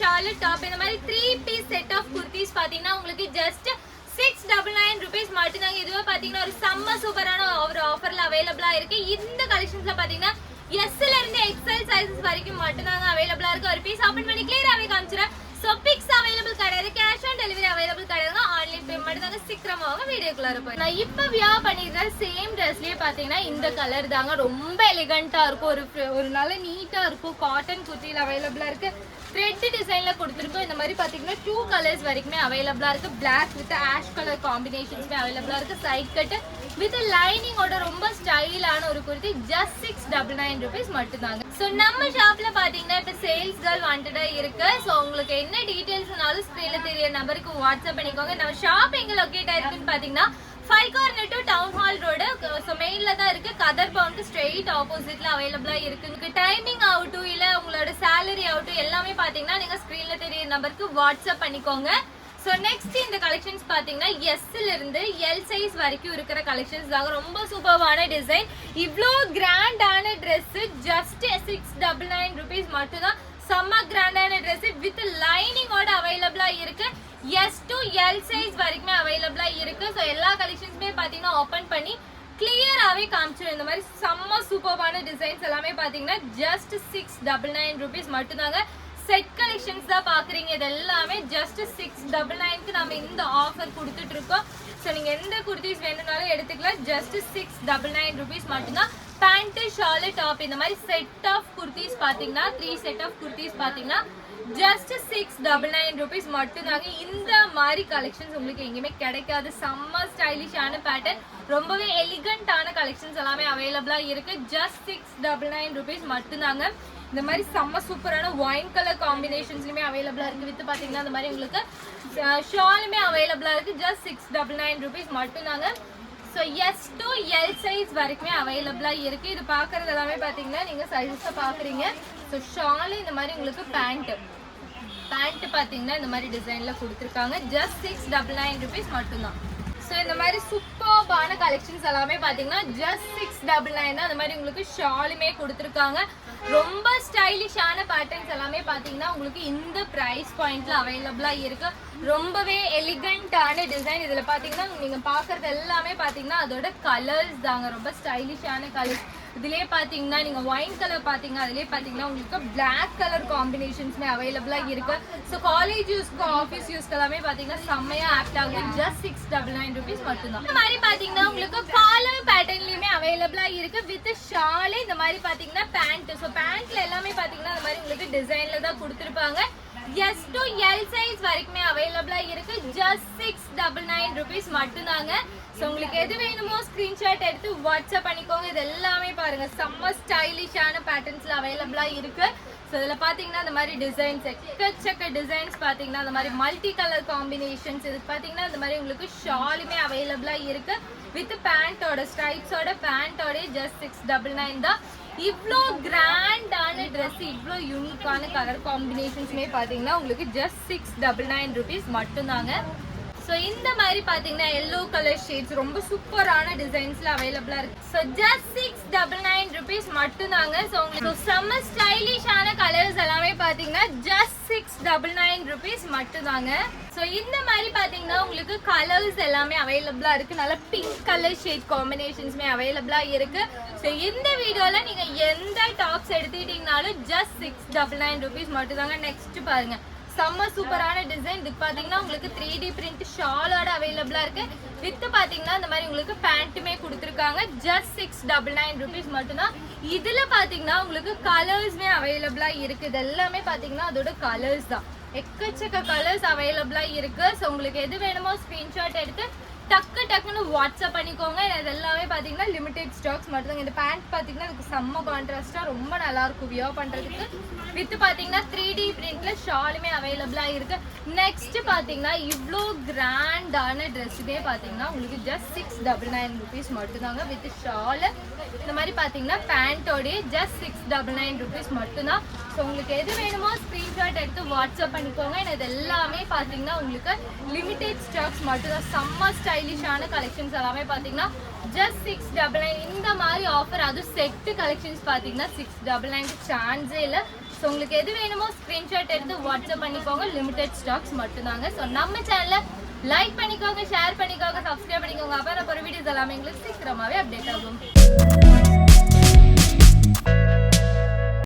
Shawl top இந்த மாதிரி three piece set of kurtis பார்த்தீங்கன்னா உங்களுக்கு just six double nine rupees மட்டும்தாங்க. இதுவே பார்த்தீங்கன்னா ஒரு செம்ம சூப்பரான ஒரு ஆஃபரில் அவைலபிளாக இருக்கு. இந்த கலெக்ஷன்ஸில் பார்த்தீங்கன்னா எஸ்ல இருந்து எக்ஸல் சைஸஸ் வரைக்கும் மட்டும்தாங்க அவைலபிளாக இருக்கு. ஒரு பீஸ் ஓப்பன் பண்ணி கிளியராகவே காமிச்சிடறேன். ஸோ பிக்ஸ் அவைலபிள் கிடையாது. கேஷ் ஆன் டெலிவரி அவைலபிள் கிடையாது ஆன்லைன் பேமெண்ட் தாங்க சீக்கிரமாக வீடியோக்குள்ள இருப்போம் நான் இப்போ வியா பண்ணிருக்கிற சேம் ட்ரெஸ்லேயே பார்த்தீங்கன்னா இந்த கலர் தாங்க. ரொம்ப எலிகண்ட்டாக இருக்கும். ஒரு ஒரு நல்ல நீட்டாக இருக்கும். காட்டன் குர்த்தியில் அவைலபிளாக இருக்குது த்ரெட் டிசைன் இந்த டூ கலர்ஸ் வரைக்குமே அவைலபிளா இருக்கு. பிளாக் வித் ஆஷ் கலர் காம்பினேஷன்ஸ்மே அவைலபிளா இருக்கு. சைட் கட் வித் லைனிங்கோட ரொம்ப ஸ்டைலான ஒரு kurti just six double nine rupees மட்டும்தாங்க. ஸோ நம்ம ஷாப்ல பாத்தீங்கன்னா இப்போ சேல்ஸ் கேர்ள் வாண்டடா இருக்கு. ஸோ உங்களுக்கு என்ன டீடைல்ஸ்னாலும் ஸ்க்ரீன்ல தெரிய நம்பருக்கு வாட்ஸ்அப் பண்ணிக்கோங்க. நம்ம ஷாப் எங்க லொக்கேட் ஆயிருக்குன்னு பாத்தீங்கன்னா five corner to town hall road so மெயினில் தான் இருக்குது கதர் பவுனுக்கு ஸ்ட்ரெயிட் ஆப்போசிட்டில் அவைலபிளாக இருக்குது டைமிங் ஆகட்டும் இல்லை உங்களோட சேலரி ஆகட்டும் எல்லாமே பார்த்தீங்கன்னா நீங்கள் ஸ்க்ரீனில் தெரிய நம்பருக்கு வாட்ஸ்அப் பண்ணிக்கோங்க. ஸோ நெக்ஸ்ட் இந்த கலெக்ஷன்ஸ் பார்த்தீங்கன்னா எஸ்ல இருந்து எல் சைஸ் வரைக்கும் இருக்கிற கலெக்ஷன்ஸ் தாங்க. ரொம்ப சூப்பர்வான டிசைன் இவ்வளோ கிராண்டான dress just six double nine rupees மட்டும்தான். செம்ம கிராண்டான ட்ரெஸ்ஸு வித் லைனிங்கோட அவைலபிளாக இருக்கு. எஸ் டு எல் சைஸ் வரைக்குமே அவைலபிளாக இருக்கு. ஸோ எல்லா பார்த்தீங்கன்னா ஓப்பன் பண்ணி கிளியராகவே காமிச்சிடும் இந்த மாதிரி செம்ம சூப்பர்வான டிசைன்ஸ் எல்லாமே பார்த்தீங்கன்னா just six double nine rupees மட்டும்தாங்க. செட் கலெக்ஷன்ஸ் தான் பார்க்குறீங்க இது எல்லாமே ஜஸ்ட் சிக்ஸ் டபுள் நைனுக்கு நம்ம இந்த ஆஃபர் கொடுத்துட்ருக்கோம் ஸோ நீங்கள் எந்த குர்த்திஸ் வேணும்னாலும் எடுத்துக்கலாம். Just six double nine rupees மட்டும்தான். பேண்ட்டு ஷாலு டாப் இந்த மாதிரி செட் ஆஃப் குர்த்திஸ் பார்த்தீங்கன்னா த்ரீ செட் ஆஃப் குர்த்திஸ் பார்த்தீங்கன்னா just six double nine rupees மட்டும்தாங்க. இந்த மாதிரி கலெக்ஷன்ஸ் உங்களுக்கு எங்கேயுமே கிடைக்காது. செம்ம ஸ்டைலிஷான பேட்டர்ன் ரொம்பவே எலிகண்டான கலெக்ஷன்ஸ் எல்லாமே அவைலபிளாக இருக்கு. Just six double nine rupees மட்டும்தாங்க. இந்த மாதிரி செம்ம சூப்பரான ஒயின் கலர் காம்பினேஷன்ஸ்லையுமே அவைலபிளாக இருக்குது வித்து பார்த்தீங்கன்னா இந்த மாதிரி உங்களுக்கு ஷாலுமே அவைலபிளாக இருக்குது just six double nine rupees மட்டும்தாங்க. So S to L size வரைக்குமே அவைலபிளாக இருக்குது இது பார்க்கறது எல்லாமே பார்த்தீங்கன்னா நீங்கள் சைஸை பார்க்குறீங்க. ஸோ ஷாலு இந்த மாதிரி உங்களுக்கு பேண்ட்டு பேண்ட் பார்த்தீங்கன்னா இந்த மாதிரி டிசைனில் கொடுத்துருக்காங்க. Just six double nine rupees மட்டும்தான். ஸோ இந்த மாதிரி சூப்பர்பான கலெக்ஷன்ஸ் எல்லாமே பார்த்தீங்கன்னா ஜஸ்ட் சிக்ஸ் டபுள் நைன் தான். அந்த மாதிரி உங்களுக்கு ஷாலுமே கொடுத்துருக்காங்க. ரொம்ப ஸ்டைலிஷான பேட்டர்ன்ஸ் எல்லாமே பார்த்தீங்கன்னா உங்களுக்கு இந்த ப்ரைஸ் பாயிண்ட்ல அவைலபிளாக இருக்கு. ரொம்பவே எலிகண்டான டிசைன் இதில் பார்த்தீங்கன்னா நீங்கள் பார்க்குறது எல்லாமே பார்த்தீங்கன்னா அதோட கலர்ஸ் தாங்க. ரொம்ப ஸ்டைலிஷான கலர்ஸ் இதுலயே பாத்தீங்கன்னா நீங்க ஒயின் கலர் பாத்தீங்க அதுலயே பாத்தீங்கன்னா உங்களுக்கு பிளாக் கலர் காம்பினேஷன்ஸ்மே அவைலபிளா இருக்கு. ஸோ காலேஜ் யூஸ்க்கு ஆஃபீஸ் யூஸ்க்கு எல்லாமே பாத்தீங்கன்னா செம்மையா ஆப்ட் ஆகும். Just six double nine rupees மட்டும்தான். இந்த மாதிரி பாத்தீங்கன்னா உங்களுக்கு காலர் பேட்டர்ன்லயுமே அவைலபிளா இருக்கு. வித் ஷாலு இந்த மாதிரி பாத்தீங்கன்னா பேண்ட் ஸோ பேண்ட்ல எல்லாமே பாத்தீங்கன்னா இந்த மாதிரி உங்களுக்கு டிசைன்ல தான் கொடுத்துருப்பாங்க. எஸ் டு எல் சைஸ் வரைக்குமே அவைலபிளா இருக்கு. Just six double nine rupees மட்டும்தாங்க. ஸோ உங்களுக்கு எது வேணுமோ ஸ்க்ரீன்ஷாட் எடுத்து வாட்ஸ்அப் பண்ணிக்கோங்க. இது எல்லாமே பாருங்க. செம்ம ஸ்டைலிஷான பேட்டர்ன்ஸ்ல அவைலபிளா இருக்கு. ஸோ இதில் பார்த்தீங்கன்னா இந்த மாதிரி டிசைன்ஸ் எக்கச்சக்க டிசைன்ஸ் பார்த்தீங்கன்னா இந்த மாதிரி மல்டி கலர் காம்பினேஷன்ஸ் இது பார்த்தீங்கன்னா இந்த மாதிரி உங்களுக்கு ஷாலுமே அவைலபிளாக இருக்குது வித் பேண்ட்டோட ஸ்ட்ரைப்ஸோட பேண்ட்டோடய ஜஸ்ட் சிக்ஸ் டபுள் நைன் தான். இவ்வளோ கிராண்டான ட்ரெஸ் இவ்வளோ யூனிக்கான கலர் காம்பினேஷன்ஸுமே பார்த்தீங்கன்னா உங்களுக்கு just six double nine rupees மட்டும்தாங்க. ஸோ இந்த மாதிரி பார்த்தீங்கன்னா எல்லோ கலர் ஷேட்ஸ் ரொம்ப சூப்பரான டிசைன்ஸில் அவைலபிளாக இருக்கு. So just six double nine rupees மட்டும்தாங்க. ஸோ உங்களுக்கு செம்ம ஸ்டைலிஷான ஜஸ்ட் டபுள் நைன் ருபீஸ் மட்டும்தாங்க. ஸோ இந்த மாதிரி பார்த்தீங்கன்னா உங்களுக்கு கலர்ஸ் எல்லாமே அவைலபிளாக இருக்குது நல்ல பிங்க் கலர் ஷேட் காம்பினேஷன்ஸுமே அவைலபிளாக இருக்குது ஸோ இந்த வீடியோவில் நீங்கள் எந்த tops எடுத்துக்கிட்டீங்கனாலும் just six double nine rupees மட்டும்தாங்க. நெக்ஸ்ட் பாருங்கள் செம்ம சூப்பரான டிசைன் இது பாத்தீங்கன்னா உங்களுக்கு த்ரீ டி பிரிண்ட் ஷாலோட அவைலபிளா இருக்கு. வித்து பாத்தீங்கன்னா இந்த மாதிரி உங்களுக்கு பேண்ட்டுமே கொடுத்துருக்காங்க. Just six double nine rupees மட்டும்தான். இதுல பாத்தீங்கன்னா உங்களுக்கு கலர்ஸ்மே அவைலபிளா இருக்கு. இது எல்லாமே பாத்தீங்கன்னா அதோட கலர்ஸ் தான். எக்கச்சக்க கலர்ஸ் அவைலபிளா இருக்கு. ஸோ உங்களுக்கு எது வேணுமோ ஸ்கிரீன்ஷாட் எடுத்து டக்கு டக்குன்னு வாட்ஸ்அப் பண்ணிக்கோங்க. இது எல்லாமே பார்த்தீங்கன்னா லிமிடெட் ஸ்டாக்ஸ் மட்டும் இந்த பேண்ட் பார்த்தீங்கன்னா அதுக்கு செம்ம கான்ட்ராஸ்டாக ரொம்ப நல்லா இருக்கும் வியோ பண்ணுறதுக்கு வித் பார்த்தீங்கன்னா த்ரீ டி பிரிண்ட்டில் ஷாலுமே அவைலபிளாக இருக்குது நெக்ஸ்ட் பார்த்தீங்கன்னா இவ்வளோ கிராண்டான ட்ரெஸ்ஸுமே பார்த்தீங்கன்னா உங்களுக்கு just six double nine rupees மட்டும்தாங்க. வித் ஷாலு இந்த மாதிரி பார்த்தீங்கன்னா பேண்ட்டோடைய just six double nine rupees மட்டும்தான். ஸோ உங்களுக்கு எது வேணுமோ ஸ்க்ரீன்ஷாட் எடுத்து வாட்ஸ்அப் பண்ணிக்கோங்க. ஏன்னா இது எல்லாமே பார்த்தீங்கன்னா உங்களுக்கு லிமிடெட் ஸ்டாக்ஸ் மட்டும்தான். செம்ம ஸ்டைலிஷான கலெக்ஷன்ஸ் எல்லாமே பார்த்தீங்கன்னா ஜஸ்ட் சிக்ஸ் டபுள் நைன் இந்த மாதிரி ஆஃபர் அதுவும் செட்டு கலெக்ஷன்ஸ் பார்த்தீங்கன்னா சிக்ஸ் டபுள் நைன் சான்ஸே இல்லை. ஸோ உங்களுக்கு எது வேணுமோ ஸ்க்ரீன்ஷாட் எடுத்து வாட்ஸ்அப் பண்ணிக்கோங்க. லிமிடெட் ஸ்டாக்ஸ் மட்டும்தாங்க. ஸோ நம்ம சேனலில் லைக் பண்ணிக்கோங்க ஷேர் பண்ணிக்கோங்க சப்ஸ்கிரைப் பண்ணிக்கோங்க. அப்புறம் அப்புறம் வீடியோஸ் எல்லாமே எங்களுக்கு சீக்கிரமாகவே அப்டேட் ஆகும்.